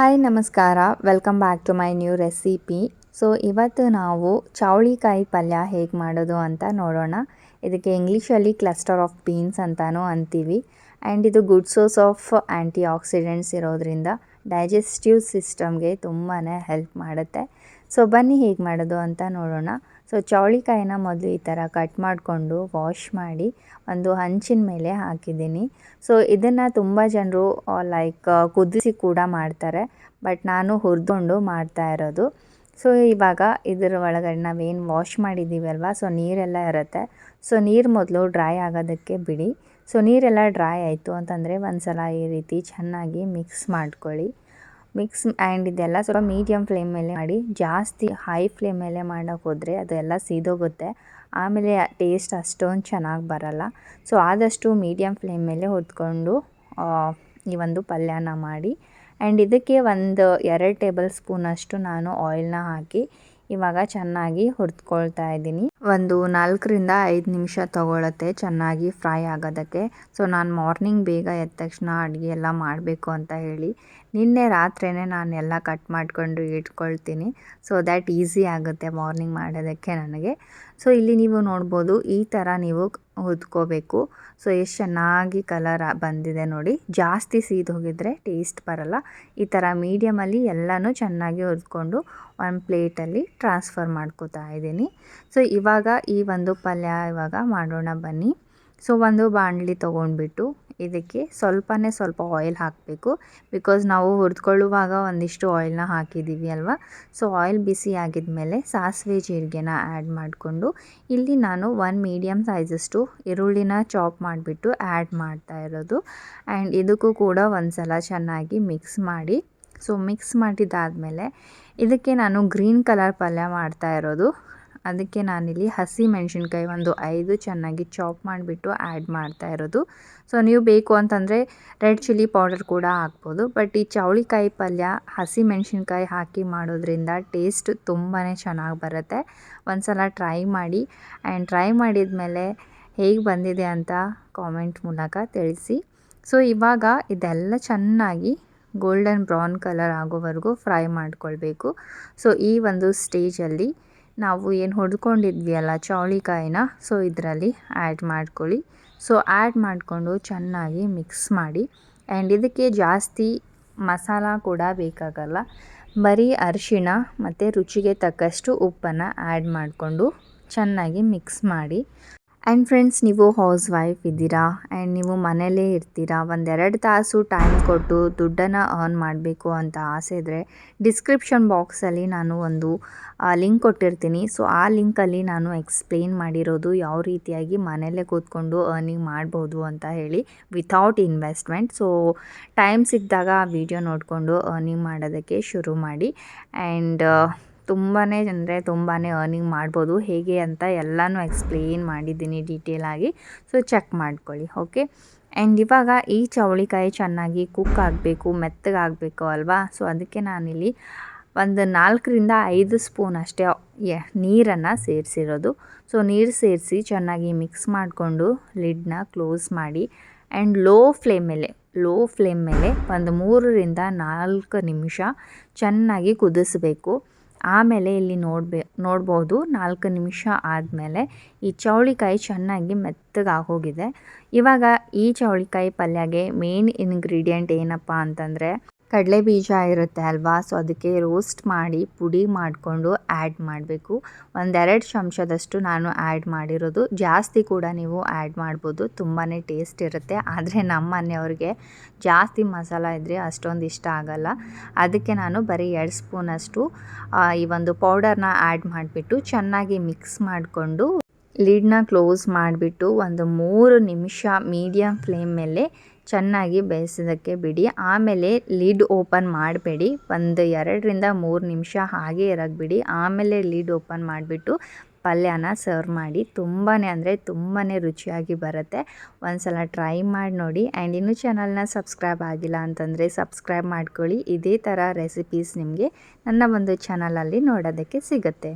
Hi ನಮಸ್ಕಾರ. Welcome back to my new recipe so ಇವತ್ತು ನಾವು ಚೌಳಿಕಾಯಿ ಪಲ್ಯ ಹೇಗೆ ಮಾಡೋದು ಅಂತ ನೋಡೋಣ. ಇದಕ್ಕೆ ಇಂಗ್ಲೀಷಲ್ಲಿ ಕ್ಲಸ್ಟರ್ ಆಫ್ ಬೀನ್ಸ್ ಅಂತಲೂ ಅಂತೀವಿ. ಆ್ಯಂಡ್ ಇದು good source of antioxidants ಇರೋದ್ರಿಂದ ಡೈಜೆಸ್ಟಿವ್ ಸಿಸ್ಟಮ್ಗೆ ತುಂಬಾ ಹೆಲ್ಪ್ ಮಾಡುತ್ತೆ. ಸೊ ಬನ್ನಿ ಹೇಗೆ ಮಾಡೋದು ಅಂತ ನೋಡೋಣ. ಸೊ ಚೌಳಿಕಾಯಿನ ಮೊದಲು ಈ ಥರ ಕಟ್ ಮಾಡಿಕೊಂಡು ವಾಶ್ ಮಾಡಿ ಒಂದು ಹಂಚಿನ ಮೇಲೆ ಹಾಕಿದ್ದೀನಿ. ಸೊ ಇದನ್ನು ತುಂಬ ಜನರು ಲೈಕ್ ಕುದಿಸಿ ಕೂಡ ಮಾಡ್ತಾರೆ. ಬಟ್ ನಾನು ಹುರಿದುಕೊಂಡು ಮಾಡ್ತಾ ಇರೋದು. ಸೊ ಇವಾಗ ಇದರ ಒಳಗಡೆ ನಾವೇನು ವಾಶ್ ಮಾಡಿದ್ದೀವಲ್ವ ಸೊ ನೀರೆಲ್ಲ ಇರುತ್ತೆ. ಸೊ ನೀರು ಮೊದಲು ಡ್ರೈ ಆಗೋದಕ್ಕೆ ಬಿಡಿ. ಸೊ ನೀರೆಲ್ಲ ಡ್ರೈ ಆಯಿತು ಅಂತಂದರೆ ಒಂದು ಸಲ ಈ ರೀತಿ ಚೆನ್ನಾಗಿ ಮಿಕ್ಸ್ ಮಾಡ್ಕೊಳ್ಳಿ. ಮಿಕ್ಸ್ ಆ್ಯಂಡ್ ಇದೆಲ್ಲ ಸ್ವಲ್ಪ ಮೀಡಿಯಮ್ ಫ್ಲೇಮ್ ಮೇಲೆ ಮಾಡಿ, ಜಾಸ್ತಿ ಹೈ ಫ್ಲೇಮ್ ಮೇಲೆ ಮಾಡೋಕ್ಕೆ ಹೋದರೆ ಅದೆಲ್ಲ ಸೀದೋಗುತ್ತೆ. ಆಮೇಲೆ ಟೇಸ್ಟ್ ಅಷ್ಟೊಂದು ಚೆನ್ನಾಗಿ ಬರಲ್ಲ. ಸೊ ಆದಷ್ಟು ಮೀಡಿಯಮ್ ಫ್ಲೇಮ್ ಮೇಲೆ ಹೊತ್ಕೊಂಡು ಈ ಒಂದು ಪಲ್ಯನ ಮಾಡಿ. ಆ್ಯಂಡ್ ಇದಕ್ಕೆ ಒಂದು ಎರಡು ಟೇಬಲ್ ಸ್ಪೂನಷ್ಟು ನಾನು ಆಯಿಲ್ನ ಹಾಕಿ, ಇವಾಗ ಚೆನ್ನಾಗಿ ಹುರಿದ್ಕೊಳ್ತಾ ಇದ್ದೀನಿ. ಒಂದು ನಾಲ್ಕರಿಂದ ಐದು ನಿಮಿಷ ತೊಗೊಳತ್ತೆ, ಚೆನ್ನಾಗಿ ಫ್ರೈ ಆಗೋದಕ್ಕೆ. ಸೊ, ನಾನು ಮಾರ್ನಿಂಗ್ ಬೇಗ ಎದ್ದ ತಕ್ಷಣ ಅಡುಗೆ ಎಲ್ಲ ಮಾಡಬೇಕು ಅಂತ ಹೇಳಿ. ನಿನ್ನೆ ರಾತ್ರಿಯೇ ನಾನು ಎಲ್ಲ ಕಟ್ ಮಾಡಿಕೊಂಡು ಇಟ್ಕೊಳ್ತೀನಿ. ಸೊ ದ್ಯಾಟ್ ಈಸಿ ಆಗುತ್ತೆ ಮಾರ್ನಿಂಗ್ ಮಾಡೋದಕ್ಕೆ ನನಗೆ. ಸೊ, ಇಲ್ಲಿ ನೀವು ನೋಡ್ಬೋದು, ಈ ಥರ ನೀವು ಹುದ್ಕೋಬೇಕು ಸೊ, ಎಷ್ಟು ಚೆನ್ನಾಗಿ ಕಲರ್ ಬಂದಿದೆ ನೋಡಿ. ಜಾಸ್ತಿ ಸೀದು ಹೋಗಿದ್ರೆ ಟೇಸ್ಟ್ ಬರಲ್ಲ. ಈ ಥರ ಮೀಡಿಯಮಲ್ಲಿ ಎಲ್ಲನೂ ಚೆನ್ನಾಗಿ ಹುರಿದ್ಕೊಂಡು ಒಂದು ಪ್ಲೇಟಲ್ಲಿ ಟ್ರಾನ್ಸ್ಫರ್ ಮಾಡ್ಕೋತಾ ಇದ್ದೀನಿ. ಸೊ, ಇವಾಗ ಈ ಒಂದು ಪಲ್ಯ ಇವಾಗ ಮಾಡೋಣ ಬನ್ನಿ. ಸೊ ಒಂದು ಬಾಣಲಿ ತೊಗೊಂಡ್ಬಿಟ್ಟು ಇದಕ್ಕೆ ಸ್ವಲ್ಪನೇ ಸ್ವಲ್ಪ ಆಯಿಲ್ ಹಾಕಬೇಕು. ಬಿಕಾಸ್ ನಾವು ಹುರಿದ್ಕೊಳ್ಳುವಾಗ ಒಂದಿಷ್ಟು ಆಯಿಲ್ನ ಹಾಕಿದ್ದೀವಿ ಅಲ್ವಾ? ಸೊ ಆಯಿಲ್ ಬಿಸಿ ಆಗಿದ ಸಾಸಿವೆ ಜೀರಿಗೆನ ಆ್ಯಡ್ ಮಾಡಿಕೊಂಡು ಇಲ್ಲಿ ನಾನು ಒನ್ ಮೀಡಿಯಮ್ ಸೈಜಷ್ಟು ಈರುಳ್ಳಿನ ಚಾಪ್ ಮಾಡಿಬಿಟ್ಟು ಆ್ಯಡ್ ಮಾಡ್ತಾ ಇರೋದು. ಆ್ಯಂಡ್ ಇದಕ್ಕೂ ಕೂಡ ಒಂದು ಸಲ ಚೆನ್ನಾಗಿ ಮಿಕ್ಸ್ ಮಾಡಿ. ಸೊ ಮಿಕ್ಸ್ ಮಾಡಿದ್ದಾದಮೇಲೆ ಇದಕ್ಕೆ ನಾನು ಗ್ರೀನ್ ಕಲರ್ ಪಲ್ಯ ಮಾಡ್ತಾ ಇರೋದು. ಅದಕ್ಕೆ ನಾನಿಲ್ಲಿ ಹಸಿ ಮೆಣಸಿನ್ಕಾಯಿ ಒಂದು ಐದು ಚೆನ್ನಾಗಿ ಚಾಪ್ ಮಾಡಿಬಿಟ್ಟು ಆ್ಯಡ್ ಮಾಡ್ತಾ ಇರೋದು. ಸೊ, ನೀವು ಬೇಕು ಅಂತಂದರೆ ರೆಡ್ ಚಿಲ್ಲಿ ಪೌಡರ್ ಕೂಡ ಹಾಕ್ಬೋದು. ಬಟ್ ಈ ಚೌಳಿಕಾಯಿ ಪಲ್ಯ ಹಸಿ ಮೆಣಸಿನ್ಕಾಯಿ ಹಾಕಿ ಮಾಡೋದ್ರಿಂದ ಟೇಸ್ಟ್ ತುಂಬಾ ಚೆನ್ನಾಗಿ ಬರುತ್ತೆ. ಒಂದು ಸಲ ಟ್ರೈ ಮಾಡಿ ಆ್ಯಂಡ್ ಟ್ರೈ ಮಾಡಿದ ಮೇಲೆ ಹೇಗೆ ಬಂದಿದೆ ಅಂತ ಕಾಮೆಂಟ್ ಮೂಲಕ ತಿಳಿಸಿ. ಸೊ, ಇವಾಗ ಇದೆಲ್ಲ ಚೆನ್ನಾಗಿ ಗೋಲ್ಡನ್ ಬ್ರೌನ್ ಕಲರ್ ಆಗೋವರೆಗೂ ಫ್ರೈ ಮಾಡಿಕೊಳ್ಬೇಕು. ಸೊ, ಈ ಒಂದು ಸ್ಟೇಜಲ್ಲಿ ನಾವು ಏನು ಹೊಡ್ಕೊಂಡಿದ್ವಿ ಅಲ್ಲ ಚೌಳಿಕಾಯಿನ ಸೊ ಇದರಲ್ಲಿ ಆ್ಯಡ್ ಮಾಡ್ಕೊಳ್ಳಿ. ಸೊ ಆ್ಯಡ್ ಮಾಡಿಕೊಂಡು ಚೆನ್ನಾಗಿ ಮಿಕ್ಸ್ ಮಾಡಿ. ಆ್ಯಂಡ್ ಇದಕ್ಕೆ ಜಾಸ್ತಿ ಮಸಾಲ ಕೂಡ ಬೇಕಾಗಲ್ಲ. ಬರೀ ಅರಿಶಿಣ ಮತ್ತು ರುಚಿಗೆ ತಕ್ಕಷ್ಟು ಉಪ್ಪನ್ನು ಆ್ಯಡ್ ಮಾಡಿಕೊಂಡು ಚೆನ್ನಾಗಿ ಮಿಕ್ಸ್ ಮಾಡಿ. ಆ್ಯಂಡ್ ಫ್ರೆಂಡ್ಸ್ ನೀವು ಹೌಸ್ ವೈಫ್ ಇದ್ದೀರಾ? ಆ್ಯಂಡ್ ನೀವು ಮನೆಯಲ್ಲೇ ಇರ್ತೀರಾ? ಒಂದೆರಡು ತಾಸು ಟೈಮ್ ಕೊಟ್ಟು ದುಡ್ಡನ್ನು ಅರ್ನ್ ಮಾಡಬೇಕು ಅಂತ ಆಸೆ ಇದ್ದರೆ ಡಿಸ್ಕ್ರಿಪ್ಷನ್ ಬಾಕ್ಸಲ್ಲಿ ನಾನು ಒಂದು ಲಿಂಕ್ ಕೊಟ್ಟಿರ್ತೀನಿ. ಸೊ ಆ ಲಿಂಕಲ್ಲಿ ನಾನು ಎಕ್ಸ್ಪ್ಲೇನ್ ಮಾಡಿರೋದು ಯಾವ ರೀತಿಯಾಗಿ ಮನೆಯಲ್ಲೇ ಕೂತ್ಕೊಂಡು ಅರ್ನಿಂಗ್ ಮಾಡ್ಬೋದು ಅಂತ ಹೇಳಿ ವಿಥೌಟ್ ಇನ್ವೆಸ್ಟ್ಮೆಂಟ್ ಸೊ ಟೈಮ್ ಸಿಕ್ಕಿದಾಗ ಆ ವಿಡಿಯೋ ನೋಡಿಕೊಂಡು ಅರ್ನಿಂಗ್ ಮಾಡೋದಕ್ಕೆ ಶುರು ಮಾಡಿ. ಆ್ಯಂಡ್ ತುಂಬಾ ಅಂದರೆ ತುಂಬಾ ಅರ್ನಿಂಗ್ ಮಾಡ್ಬೋದು. ಹೇಗೆ ಅಂತ ಎಲ್ಲನೂ ಎಕ್ಸ್ಪ್ಲೇನ್ ಮಾಡಿದ್ದೀನಿ ಡೀಟೇಲಾಗಿ ಸೊ ಚೆಕ್ ಮಾಡ್ಕೊಳ್ಳಿ ಓಕೆ ಆ್ಯಂಡ್ ಇವಾಗ ಈ ಚವಳಿಕಾಯಿ ಚೆನ್ನಾಗಿ ಕುಕ್ ಆಗಬೇಕು ಮೆತ್ತಗಾಗಬೇಕು ಅಲ್ವಾ? ಸೊ ಅದಕ್ಕೆ ನಾನಿಲ್ಲಿ ಒಂದು ನಾಲ್ಕರಿಂದ ಐದು ಸ್ಪೂನ್ ಅಷ್ಟೇ ನೀರನ್ನು ಸೇರಿಸಿರೋದು. ಸೊ ನೀರು ಸೇರಿಸಿ ಚೆನ್ನಾಗಿ ಮಿಕ್ಸ್ ಮಾಡಿಕೊಂಡು ಲಿಡ್ನ ಕ್ಲೋಸ್ ಮಾಡಿ ಆ್ಯಂಡ್ ಲೋ ಫ್ಲೇಮ್ ಮೇಲೆ ಲೋ ಫ್ಲೇಮ್ ಮೇಲೆ ಒಂದು ಮೂರರಿಂದ ನಾಲ್ಕು ನಿಮಿಷ ಚೆನ್ನಾಗಿ ಕುದಿಸ್ಬೇಕು. ಆಮೇಲೆ ಇಲ್ಲಿ ನೋಡ್ಬೇ, ನೋಡ್ಬೋದು. ನಾಲ್ಕು ನಿಮಿಷ ಆದಮೇಲೆ ಈ ಚೌಳಿಕಾಯಿ ಚೆನ್ನಾಗಿ ಮೆತ್ತಗಾಗೋಗಿದೆ ಇವಾಗ ಈ ಚೌಳಿಕಾಯಿ ಪಲ್ಯಗೆ ಮೇನ್ ಇನ್ಗ್ರೀಡಿಯೆಂಟ್ ಏನಪ್ಪ ಅಂತಂದರೆ ಕಡಲೆ ಬೀಜ ಇರುತ್ತೆ ಅಲ್ವಾ? ಸೊ ಅದಕ್ಕೆ ರೋಸ್ಟ್ ಮಾಡಿ, ಪುಡಿ ಮಾಡಿಕೊಂಡು ಆ್ಯಡ್ ಮಾಡಬೇಕು. ಒಂದೆರಡು ಚಮಚದಷ್ಟು ನಾನು ಆ್ಯಡ್ ಮಾಡಿರೋದು. ಜಾಸ್ತಿ ಕೂಡ ನೀವು ಆ್ಯಡ್ ಮಾಡ್ಬೋದು. ತುಂಬಾ ಟೇಸ್ಟ್ ಇರುತ್ತೆ. ಆದರೆ ನಮ್ಮ ಮನೆಯವ್ರಿಗೆ ಜಾಸ್ತಿ ಮಸಾಲ ಇದ್ದರೆ ಅಷ್ಟೊಂದು ಇಷ್ಟ ಆಗಲ್ಲ. ಅದಕ್ಕೆ ನಾನು ಬರೀ ಎರಡು ಸ್ಪೂನಷ್ಟು ಈ ಒಂದು ಪೌಡರ್ನ ಆ್ಯಡ್ ಮಾಡಿಬಿಟ್ಟು ಚೆನ್ನಾಗಿ ಮಿಕ್ಸ್ ಮಾಡಿಕೊಂಡು ಲಿಡ್ನ ಕ್ಲೋಸ್ ಮಾಡಿಬಿಟ್ಟು ಒಂದು ಮೂರು ನಿಮಿಷ ಮೀಡಿಯಮ್ ಫ್ಲೇಮ್ ಮೇಲೆ ಚೆನ್ನಾಗಿ ಬೇಯಿಸೋದಕ್ಕೆ ಬಿಡಿ. ಆಮೇಲೆ ಲಿಡ್ ಓಪನ್ ಮಾಡಬೇಡಿ. ಒಂದು ಎರಡರಿಂದ ಮೂರು ನಿಮಿಷ ಹಾಗೆ ಇರೋಕ್ಕೆ ಬಿಡಿ ಆಮೇಲೆ ಲಿಡ್ ಓಪನ್ ಮಾಡಿಬಿಟ್ಟು ಪಲ್ಯನ ಸರ್ವ್ ಮಾಡಿ. ತುಂಬಾ ಅಂದರೆ ತುಂಬಾ ರುಚಿಯಾಗಿ ಬರುತ್ತೆ. ಒಂದು ಸಲ ಟ್ರೈ ಮಾಡಿ ನೋಡಿ. ಆ್ಯಂಡ್ ಇನ್ನೂ ಚಾನಲ್ನ ಸಬ್ಸ್ಕ್ರೈಬ್ ಆಗಿಲ್ಲ ಅಂತಂದರೆ ಸಬ್ಸ್ಕ್ರೈಬ್ ಮಾಡ್ಕೊಳ್ಳಿ. ಇದೇ ಥರ ರೆಸಿಪೀಸ್ ನಿಮಗೆ ನನ್ನ ಒಂದು ಚಾನಲಲ್ಲಿ ನೋಡೋದಕ್ಕೆ ಸಿಗುತ್ತೆ.